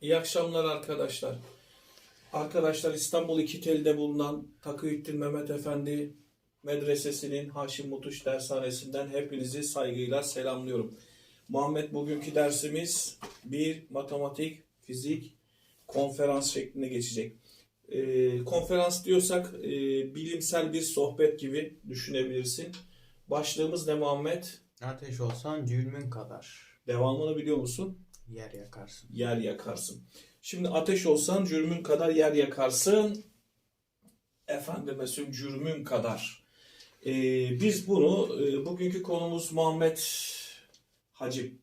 İyi akşamlar arkadaşlar. Arkadaşlar İstanbul İkiteli'de bulunan Takıyüddin Mehmet Efendi Medresesi'nin Haşim Mutuş Dershanesi'nden hepinizi saygıyla selamlıyorum. Muhammed bugünkü dersimiz bir matematik, fizik, konferans şeklinde geçecek. Ee, konferans diyorsak e, bilimsel bir sohbet gibi düşünebilirsin. Başlığımız ne Muhammed? Ateş olsan cülmün kadar Devamını biliyor musun? Yer yakarsın. yer yakarsın. Şimdi ateş olsan cürmün kadar yer yakarsın. Efendime söyleyeyim cürmün kadar. Ee, biz bunu, e, bugünkü konumuz Muhammed Hacim.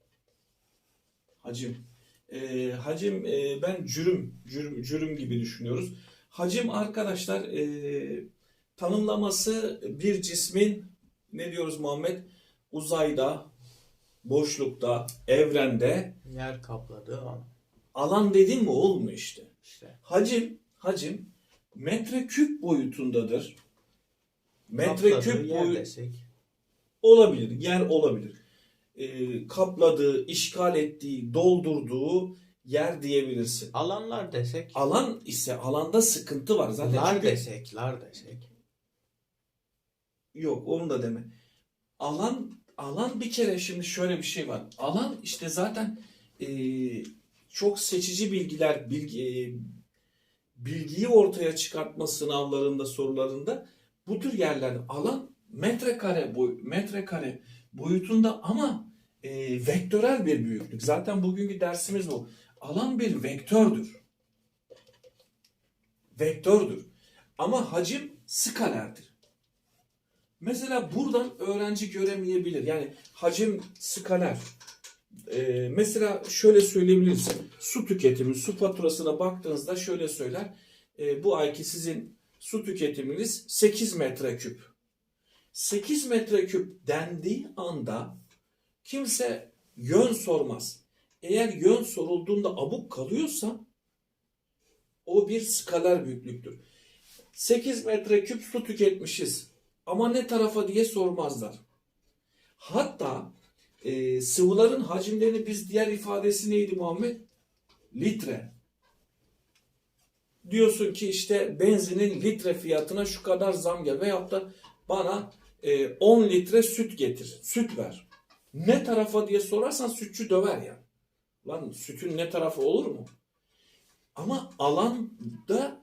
Hacim. Ee, hacim e, ben cürüm, cürüm, cürüm gibi düşünüyoruz. Hacim arkadaşlar e, tanımlaması bir cismin ne diyoruz Muhammed? Uzayda, boşlukta, evrende Yer kapladığı an alan dedin mi olmuyor işte. işte. Hacim, hacim metreküp boyutundadır. Kapladığı Metreküp yer boyu desek olabilir, yer olabilir. Ee, kapladığı, işgal ettiği, doldurduğu yer diyebilirsin. alanlar desek Alan ise alanda sıkıntı var zaten. lar Çünkü- desek lar desek Yok onu da deme. Alan alan bir kere şimdi şöyle bir şey var. Alan işte zaten e, çok seçici bilgiler bilgi e, bilgiyi ortaya çıkartma sınavlarında sorularında bu tür yerler alan metrekare boy metrekare boyutunda ama e, vektörel bir büyüklük. Zaten bugünkü dersimiz bu. Alan bir vektördür. Vektördür. Ama hacim skalerdir. Mesela buradan öğrenci göremeyebilir. Yani hacim skaler. Ee, mesela şöyle söyleyebiliriz. Su tüketimi, su faturasına baktığınızda şöyle söyler. Ee, bu ayki sizin su tüketiminiz 8 metreküp. 8 metreküp dendiği anda kimse yön sormaz. Eğer yön sorulduğunda abuk kalıyorsa o bir skaler büyüklüktür. 8 metreküp su tüketmişiz. Ama ne tarafa diye sormazlar. Hatta e, sıvıların hacimlerini biz diğer ifadesi neydi Muhammed? Litre. Diyorsun ki işte benzinin litre fiyatına şu kadar zam gel veyahut da bana e, 10 litre süt getir, süt ver. Ne tarafa diye sorarsan sütçü döver ya. Lan sütün ne tarafı olur mu? Ama alanda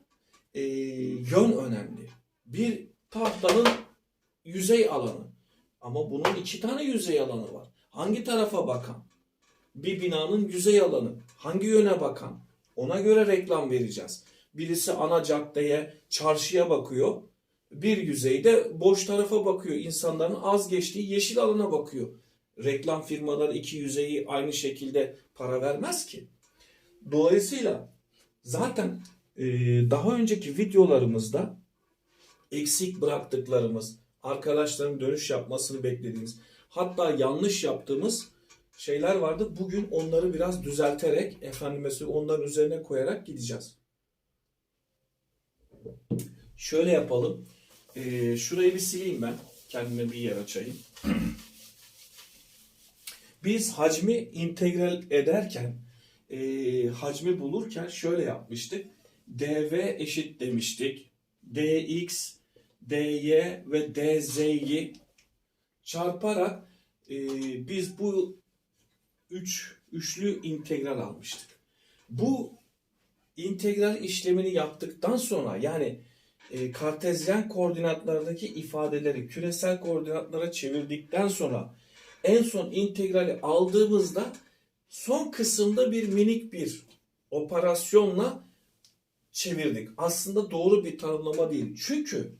e, yön önemli. Bir tahtanın yüzey alanı. Ama bunun iki tane yüzey alanı var. Hangi tarafa bakan? Bir binanın yüzey alanı. Hangi yöne bakan? Ona göre reklam vereceğiz. Birisi ana caddeye, çarşıya bakıyor. Bir yüzeyde boş tarafa bakıyor. İnsanların az geçtiği yeşil alana bakıyor. Reklam firmaları iki yüzeyi aynı şekilde para vermez ki. Dolayısıyla zaten e, daha önceki videolarımızda eksik bıraktıklarımız, arkadaşların dönüş yapmasını beklediğimiz, hatta yanlış yaptığımız şeyler vardı. Bugün onları biraz düzelterek, efendime söyleyeyim, onların üzerine koyarak gideceğiz. Şöyle yapalım. Ee, şurayı bir sileyim ben. Kendime bir yer açayım. Biz hacmi integral ederken, e, hacmi bulurken şöyle yapmıştık. dv eşit demiştik. dx, dy ve dz'yi çarparak e, biz bu üç üçlü integral almıştık. Bu integral işlemini yaptıktan sonra yani e, kartezyen koordinatlardaki ifadeleri küresel koordinatlara çevirdikten sonra en son integrali aldığımızda son kısımda bir minik bir operasyonla çevirdik. Aslında doğru bir tanımlama değil. Çünkü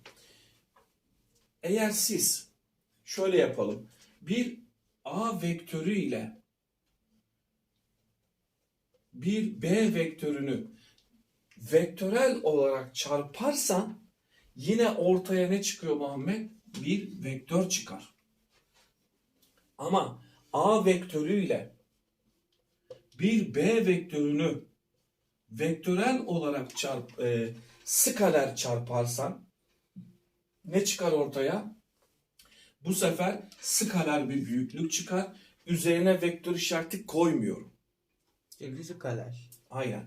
eğer siz şöyle yapalım. Bir A vektörü ile bir B vektörünü vektörel olarak çarparsan yine ortaya ne çıkıyor Muhammed? Bir vektör çıkar. Ama A vektörü ile bir B vektörünü vektörel olarak çarp, e, skaler çarparsan ne çıkar ortaya? Bu sefer skaler bir büyüklük çıkar. Üzerine vektör işareti koymuyorum. İşte fizikaler. Aynen.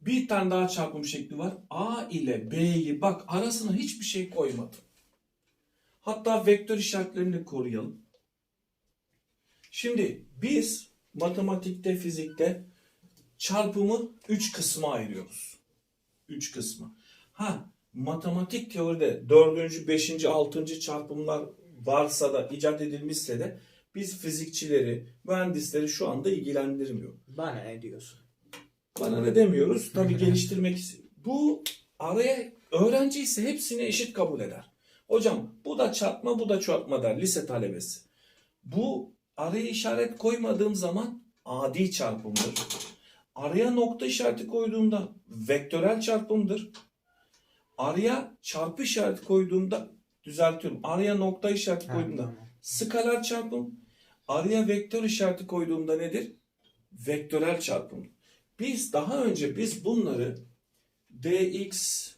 Bir tane daha çarpım şekli var. A ile B'yi bak arasına hiçbir şey koymadım. Hatta vektör işaretlerini koruyalım. Şimdi biz matematikte, fizikte çarpımı 3 kısma ayırıyoruz. 3 kısma. Ha matematik teoride 4. 5. 6. çarpımlar varsa da icat edilmişse de biz fizikçileri, mühendisleri şu anda ilgilendirmiyor. Bana ne diyorsun? Bana ne demiyoruz? Tabii geliştirmek Bu araya öğrenci ise hepsini eşit kabul eder. Hocam bu da çarpma bu da çarpma der lise talebesi. Bu araya işaret koymadığım zaman adi çarpımdır. Araya nokta işareti koyduğumda vektörel çarpımdır. Araya çarpı işareti koyduğumda düzeltiyorum. Araya nokta işareti koyduğumda skalar çarpım. Araya vektör işareti koyduğumda nedir? Vektörel çarpım. Biz daha önce biz bunları dx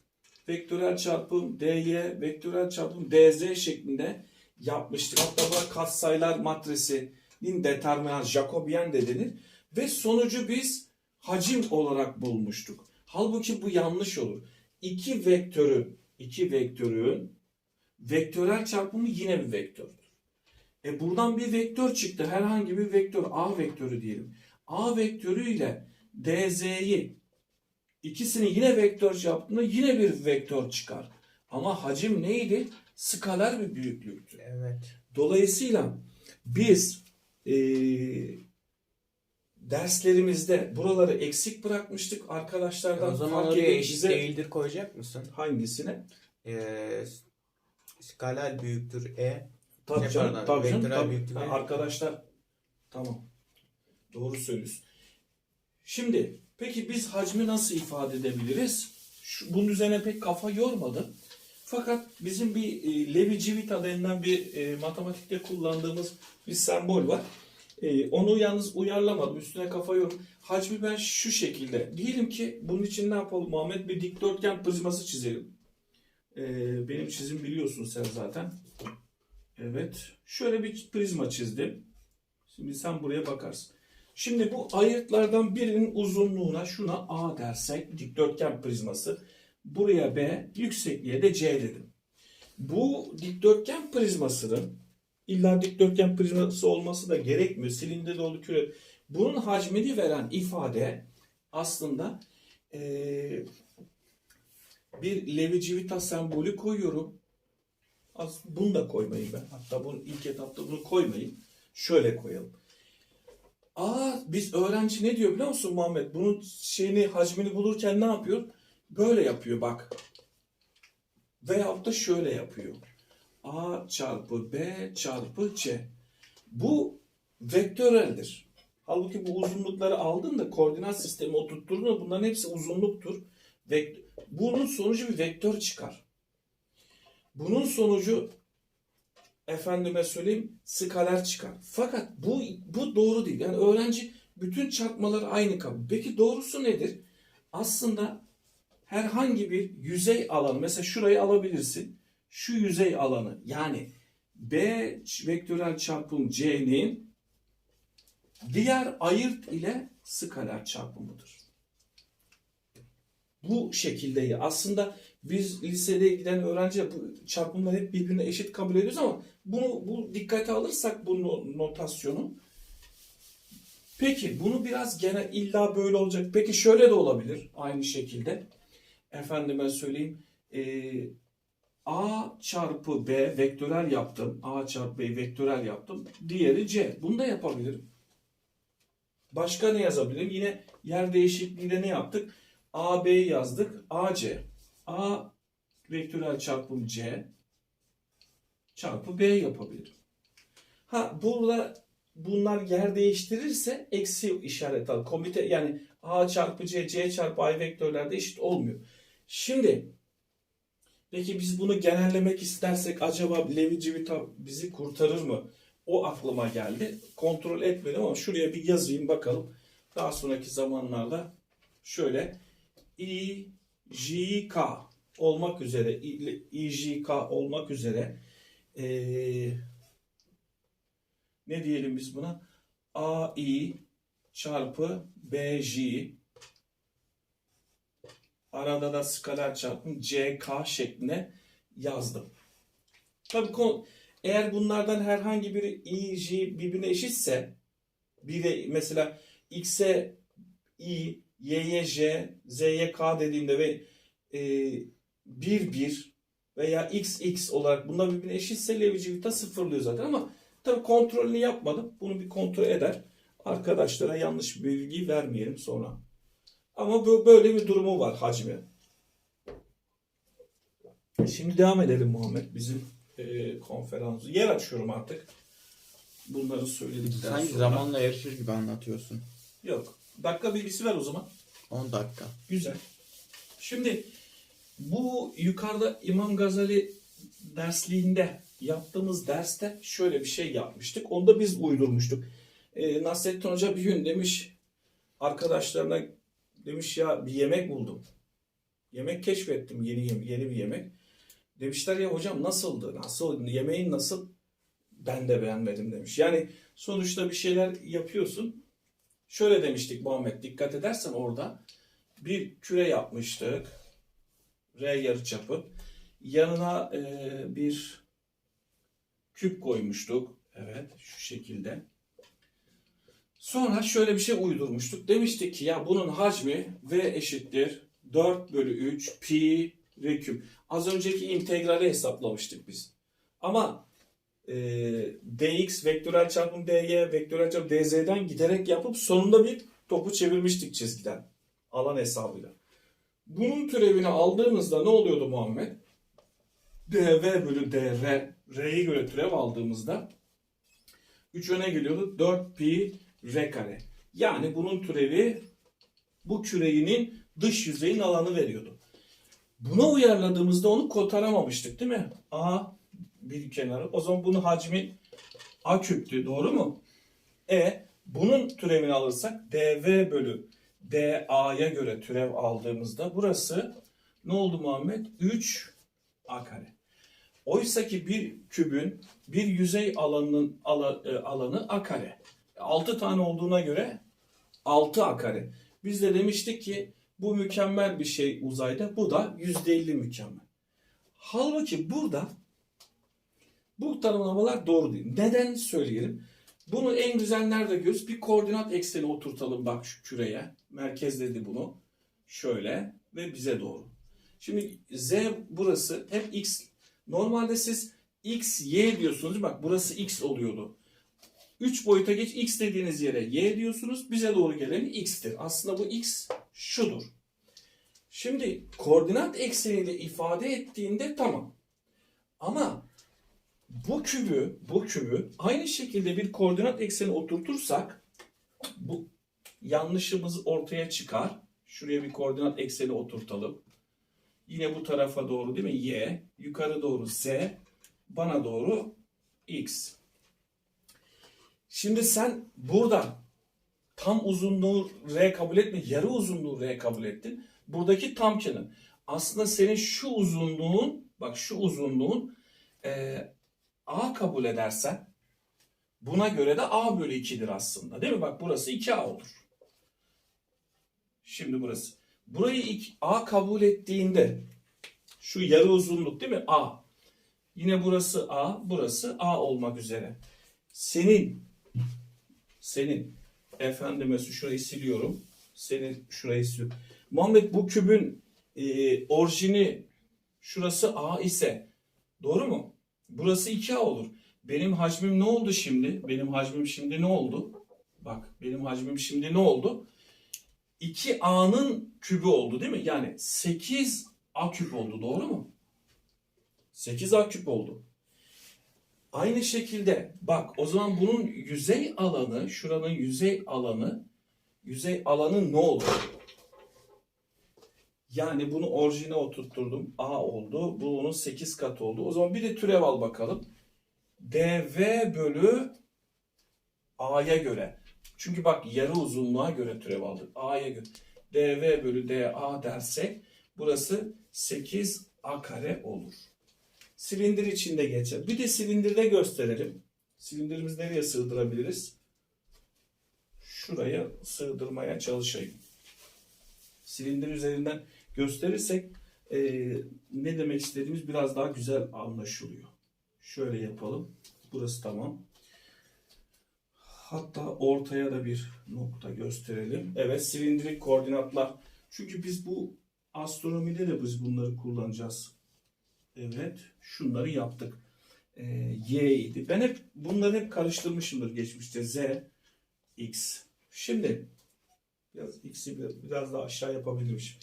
vektörel çarpım, dy vektörel çarpım, dz şeklinde yapmıştık. Hatta bu katsayılar matrisinin determinant Jacobian de denir. Ve sonucu biz hacim olarak bulmuştuk. Halbuki bu yanlış olur. İki vektörü, iki vektörün vektörel çarpımı yine bir vektördür. E buradan bir vektör çıktı. Herhangi bir vektör. A vektörü diyelim. A vektörü ile dz'yi ikisini yine vektör yaptığında yine bir vektör çıkar. Ama hacim neydi? Skaler bir büyüklüktü. Evet. Dolayısıyla biz eee, derslerimizde buraları eksik bırakmıştık. Arkadaşlardan O zaman oraya eşit bize değildir koyacak mısın? hangisine? Ee, skaler büyüktür E. Tabii canım, tabii canım, tabii. büyüklüğü. Ha, Arkadaşlar tamam. Doğru söylüyorsun. Şimdi peki biz hacmi nasıl ifade edebiliriz? Şu, bunun üzerine pek kafa yormadım. Fakat bizim bir e, Levi Civita denilen bir e, matematikte kullandığımız bir sembol var. E, onu yalnız uyarlamadım. Üstüne kafa yorum. Hacmi ben şu şekilde. Diyelim ki bunun için ne yapalım Muhammed? Bir dikdörtgen prizması çizelim. E, benim çizim biliyorsun sen zaten. Evet. Şöyle bir prizma çizdim. Şimdi sen buraya bakarsın. Şimdi bu ayırtlardan birinin uzunluğuna şuna A dersek dikdörtgen prizması. Buraya B, yüksekliğe de C dedim. Bu dikdörtgen prizmasının illa dikdörtgen prizması olması da gerekmiyor. Silindir dolu küre. Bunun hacmini veren ifade aslında eee, bir Levi Civitas sembolü koyuyorum. Az bunu da koymayayım ben. Hatta bunu ilk etapta bunu koymayayım. Şöyle koyalım. Aa biz öğrenci ne diyor biliyor musun Muhammed? Bunun şeyini hacmini bulurken ne yapıyor? Böyle yapıyor bak. Veyahut da şöyle yapıyor. A çarpı B çarpı C. Bu vektöreldir. Halbuki bu uzunlukları aldın da koordinat sistemi oturtturdun da bunların hepsi uzunluktur. Bunun sonucu bir vektör çıkar. Bunun sonucu efendime söyleyeyim skaler çıkar. Fakat bu bu doğru değil. Yani öğrenci bütün çarpmaları aynı kabul. Peki doğrusu nedir? Aslında herhangi bir yüzey alanı mesela şurayı alabilirsin. Şu yüzey alanı yani B vektörel çarpım C'nin diğer ayırt ile skaler çarpımıdır. Bu şekilde aslında biz lisede giden öğrenci bu çarpımları hep birbirine eşit kabul ediyoruz ama bunu bu dikkate alırsak bu no- notasyonu Peki bunu biraz gene illa böyle olacak. Peki şöyle de olabilir aynı şekilde. Efendime söyleyeyim. eee, A çarpı B vektörel yaptım. A çarpı B vektörel yaptım. Diğeri C. Bunu da yapabilirim. Başka ne yazabilirim? Yine yer değişikliğinde ne yaptık? A, B yazdık. A, C. A vektörel çarpım C çarpı B yapabilirim. Ha burada bunlar yer değiştirirse eksi işaret al. Komite yani A çarpı C, C çarpı A vektörlerde eşit olmuyor. Şimdi peki biz bunu genellemek istersek acaba Levi Civita bizi kurtarır mı? O aklıma geldi. Kontrol etmedim ama şuraya bir yazayım bakalım. Daha sonraki zamanlarda şöyle I, J, K olmak üzere I, J, K olmak üzere eee ne diyelim biz buna? AI çarpı BJ arada da skaler çarpım CK şeklinde yazdım. Tabii kon- eğer bunlardan herhangi biri i, j birbirine eşitse bir de mesela x'e i, y'ye j, z'ye k dediğimde ve e, 1 1 veya x x olarak bunlar birbirine eşitse Levi-Civita sıfırlıyor zaten ama tabii kontrolünü yapmadım. Bunu bir kontrol eder. Arkadaşlara yanlış bilgi vermeyelim sonra. Ama bu böyle bir durumu var hacmi. Şimdi devam edelim Muhammed bizim e, konferansı. Yer açıyorum artık. Bunları söyledikten Sanki sonra. zamanla yarışır gibi anlatıyorsun. Yok. Dakika bilgisi ver o zaman. 10 dakika. Güzel. Şimdi bu yukarıda İmam Gazali dersliğinde yaptığımız derste şöyle bir şey yapmıştık. Onu da biz uydurmuştuk. Ee, Nasrettin Hoca bir gün demiş arkadaşlarına demiş ya bir yemek buldum. Yemek keşfettim yeni yeni bir yemek. Demişler ya hocam nasıldı? Nasıl yemeğin nasıl? Ben de beğenmedim demiş. Yani sonuçta bir şeyler yapıyorsun. Şöyle demiştik Muhammed dikkat edersen orada bir küre yapmıştık. R yarıçapı. Yanına e, bir küp koymuştuk. Evet şu şekilde. Sonra şöyle bir şey uydurmuştuk. Demiştik ki ya bunun hacmi V eşittir 4 bölü 3 pi r küp. Az önceki integrali hesaplamıştık biz. Ama e, dx vektörel çarpım dy vektörel çarpım dz'den giderek yapıp sonunda bir topu çevirmiştik çizgiden. Alan hesabıyla. Bunun türevini aldığımızda ne oluyordu Muhammed? dv bölü dr r'yi göre türev aldığımızda 3 öne geliyordu. 4 pi r kare. Yani bunun türevi bu küreğinin dış yüzeyin alanı veriyordu. Buna uyarladığımızda onu kotaramamıştık değil mi? A bir kenarı. O zaman bunun hacmi a küptü. Doğru mu? E bunun türevini alırsak dv bölü da'ya göre türev aldığımızda burası ne oldu Muhammed? 3 a kare. Oysa ki bir kübün bir yüzey alanının ala- e, alanı a kare. 6 tane olduğuna göre 6 a kare. Biz de demiştik ki bu mükemmel bir şey uzayda. Bu da %50 mükemmel. Halbuki burada bu tanımlamalar doğru değil. Neden söyleyelim? Bunu en güzel nerede görüyoruz? Bir koordinat ekseni oturtalım bak şu küreye. Merkezledi bunu. Şöyle ve bize doğru. Şimdi z burası hep x. Normalde siz x, y diyorsunuz. Bak burası x oluyordu. 3 boyuta geç x dediğiniz yere y diyorsunuz. Bize doğru gelen x'tir. Aslında bu x şudur. Şimdi koordinat ekseniyle ifade ettiğinde tamam. Ama bu kübü, bu kübü aynı şekilde bir koordinat ekseni oturtursak bu yanlışımız ortaya çıkar. Şuraya bir koordinat ekseni oturtalım. Yine bu tarafa doğru değil mi? Y. Yukarı doğru Z. Bana doğru X. Şimdi sen burada tam uzunluğu R kabul etme, yarı uzunluğu R kabul ettin. Buradaki tam kenar. Aslında senin şu uzunluğun, bak şu uzunluğun eee A kabul edersen buna göre de A bölü 2'dir aslında. Değil mi? Bak burası 2A olur. Şimdi burası. Burayı A kabul ettiğinde şu yarı uzunluk değil mi? A. Yine burası A, burası A olmak üzere. Senin senin efendime şurayı siliyorum. Senin şurayı siliyorum. Muhammed bu kübün e, orijini şurası A ise doğru mu? Burası 2A olur. Benim hacmim ne oldu şimdi? Benim hacmim şimdi ne oldu? Bak benim hacmim şimdi ne oldu? 2A'nın kübü oldu değil mi? Yani 8A küp oldu doğru mu? 8A küp oldu. Aynı şekilde bak o zaman bunun yüzey alanı, şuranın yüzey alanı, yüzey alanı ne oldu? Yani bunu orijine oturtturdum. A oldu. Bu onun 8 katı oldu. O zaman bir de türev al bakalım. dv bölü a'ya göre. Çünkü bak yarı uzunluğa göre türev aldık. a'ya göre. dv bölü da dersek burası 8 a kare olur. Silindir içinde geçer. Bir de silindirde gösterelim. Silindirimizi nereye sığdırabiliriz? şuraya sığdırmaya çalışayım. Silindir üzerinden gösterirsek e, ne demek istediğimiz biraz daha güzel anlaşılıyor. Şöyle yapalım. Burası tamam. Hatta ortaya da bir nokta gösterelim. Evet silindirik koordinatlar. Çünkü biz bu astronomide de biz bunları kullanacağız. Evet şunları yaptık. Ee, y idi. Ben hep bunları hep karıştırmışımdır geçmişte. Z, X. Şimdi biraz X'i biraz, daha aşağı yapabilirmişim.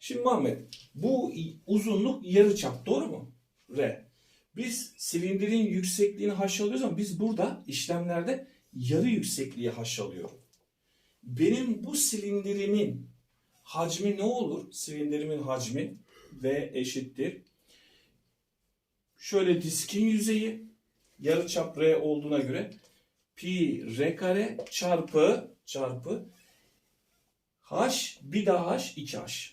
Şimdi Muhammed bu uzunluk yarıçap doğru mu? R. Biz silindirin yüksekliğini haş alıyoruz ama biz burada işlemlerde yarı yüksekliği haş alıyorum. Benim bu silindirimin hacmi ne olur? Silindirimin hacmi V eşittir. Şöyle diskin yüzeyi yarıçap R olduğuna göre pi R kare çarpı çarpı H bir daha H 2H.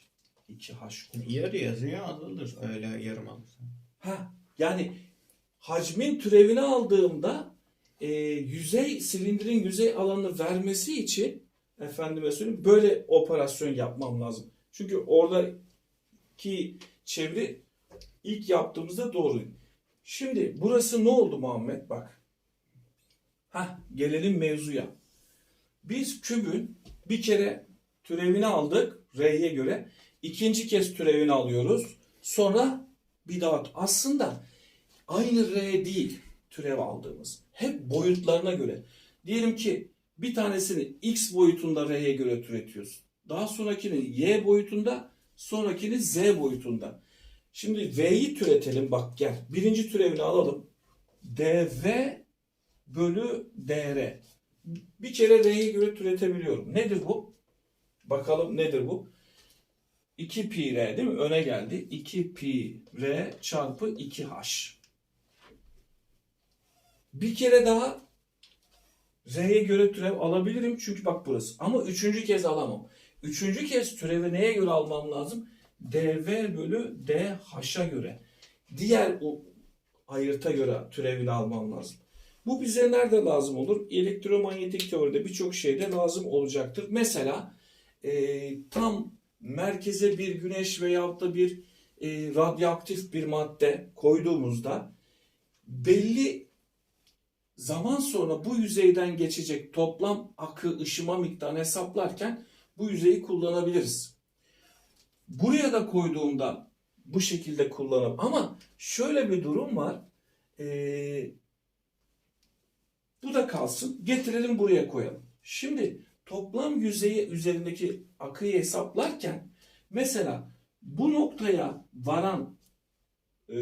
2H. Yarı yazıyor azalır öyle yarım alırsan. Ha, yani hacmin türevini aldığımda e, yüzey silindirin yüzey alanını vermesi için efendime söyleyeyim böyle operasyon yapmam lazım. Çünkü oradaki çeviri ilk yaptığımızda doğru. Şimdi burası ne oldu Muhammed? Bak. Ha, gelelim mevzuya. Biz kübün bir kere türevini aldık R'ye göre. İkinci kez türevini alıyoruz. Sonra bir daha aslında aynı R değil türev aldığımız. Hep boyutlarına göre. Diyelim ki bir tanesini X boyutunda R'ye göre türetiyorsun. Daha sonrakini Y boyutunda, sonrakini Z boyutunda. Şimdi V'yi türetelim bak gel. Birinci türevini alalım. dV bölü dr. Bir kere R'ye göre türetebiliyorum. Nedir bu? Bakalım nedir bu? 2 pi r değil mi? Öne geldi. 2 pi r çarpı 2h. Bir kere daha r'ye göre türev alabilirim. Çünkü bak burası. Ama üçüncü kez alamam. Üçüncü kez türevi neye göre almam lazım? Dv bölü dh'a göre. Diğer o ayırta göre türevini almam lazım. Bu bize nerede lazım olur? Elektromanyetik teoride birçok şeyde lazım olacaktır. Mesela e, tam merkeze bir güneş veyahut da bir e, radyoaktif bir madde koyduğumuzda belli zaman sonra bu yüzeyden geçecek toplam akı ışıma miktarını hesaplarken bu yüzeyi kullanabiliriz. Buraya da koyduğumda bu şekilde kullanalım. Ama şöyle bir durum var. Ee, bu da kalsın. Getirelim buraya koyalım. Şimdi toplam yüzeyi üzerindeki akıyı hesaplarken mesela bu noktaya varan e,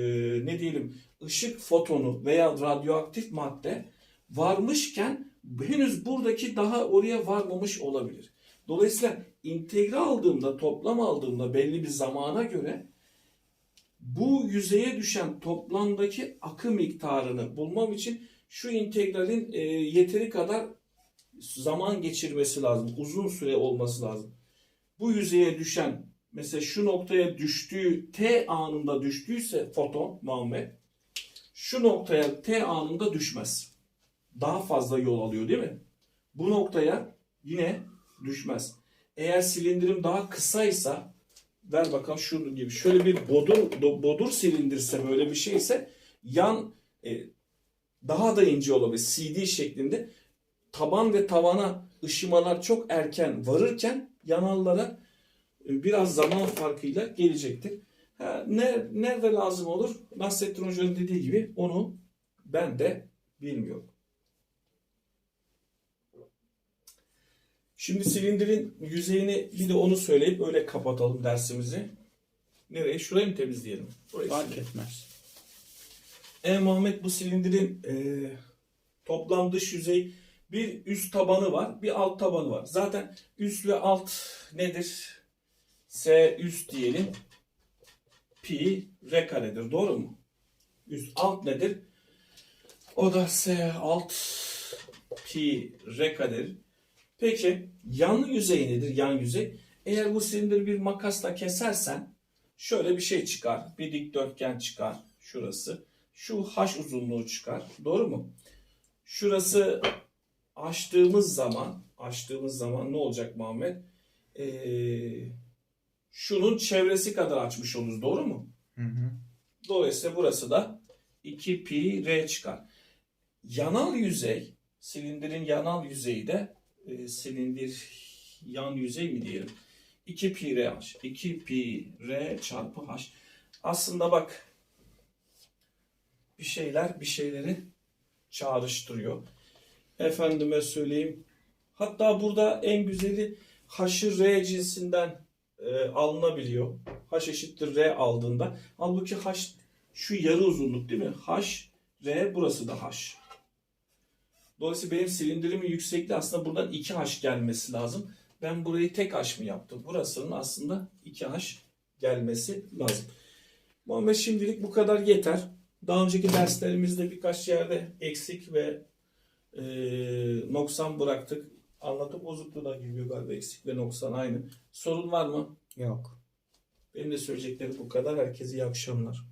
ne diyelim ışık fotonu veya radyoaktif madde varmışken henüz buradaki daha oraya varmamış olabilir. Dolayısıyla integre aldığımda, toplam aldığımda belli bir zamana göre bu yüzeye düşen toplamdaki akı miktarını bulmam için şu integralin e, yeteri kadar zaman geçirmesi lazım. Uzun süre olması lazım. Bu yüzeye düşen mesela şu noktaya düştüğü t anında düştüyse foton Muhammed şu noktaya t anında düşmez. Daha fazla yol alıyor değil mi? Bu noktaya yine düşmez. Eğer silindirim daha kısaysa ver bakalım şunu gibi şöyle bir bodur bodur silindirse böyle bir şeyse yan e, daha da ince olabilir. CD şeklinde taban ve tavana ışımalar çok erken varırken yanallara e, biraz zaman farkıyla gelecektir. Ha, ne, nerede lazım olur? Nasrettin Hoca'nın dediği gibi onu ben de bilmiyorum. Şimdi silindirin yüzeyini bir de onu söyleyip öyle kapatalım dersimizi. Nereye? Şurayı mı temizleyelim? Burayı Fark silelim. etmez. E Muhammed bu silindirin e, toplam dış yüzey bir üst tabanı var, bir alt tabanı var. Zaten üst ve alt nedir? S üst diyelim. Pi r karedir. Doğru mu? Üst alt nedir? O da S alt pi r karedir. Peki yan yüzey nedir? Yan yüzey. Eğer bu silindir bir makasla kesersen şöyle bir şey çıkar. Bir dikdörtgen çıkar. Şurası. Şu h uzunluğu çıkar. Doğru mu? Şurası açtığımız zaman açtığımız zaman ne olacak Muhammed? Ee, şunun çevresi kadar açmış oluruz. Doğru mu? Hı hı. Dolayısıyla burası da 2 pi r çıkar. Yanal yüzey, silindirin yanal yüzeyi de e, silindir yan yüzey mi diyelim? 2 pi r h. 2 pi r çarpı h. Aslında bak bir şeyler bir şeyleri çağrıştırıyor. Efendime söyleyeyim. Hatta burada en güzeli h'ı r cinsinden e, alınabiliyor. h eşittir r aldığında. Halbuki h şu yarı uzunluk değil mi? H, R burası da H. Dolayısıyla benim silindirimin yüksekliği aslında buradan 2H gelmesi lazım. Ben burayı tek H mı yaptım? Burasının aslında 2H gelmesi lazım. Muhammed şimdilik bu kadar yeter. Daha önceki derslerimizde birkaç yerde eksik ve e, noksan bıraktık. Anlatım bozukluğu da geliyor galiba eksik ve noksan aynı. Sorun var mı? Yok. Benim de söyleyeceklerim bu kadar. Herkese iyi akşamlar.